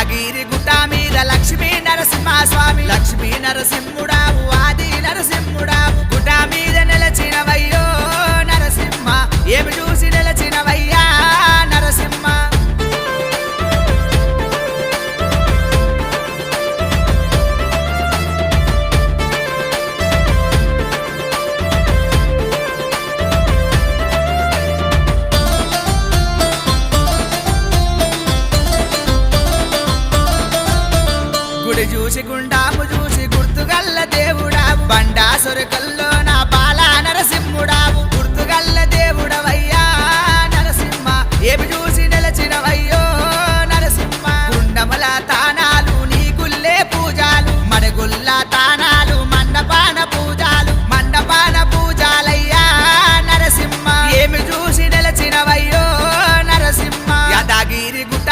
యాగిరి గుట్ట మీద లక్ష్మీ నరసింహ స్వామి లక్ష్మీ నరసింహుడా చూసి గుండాము చూసి గుర్తుగల్ల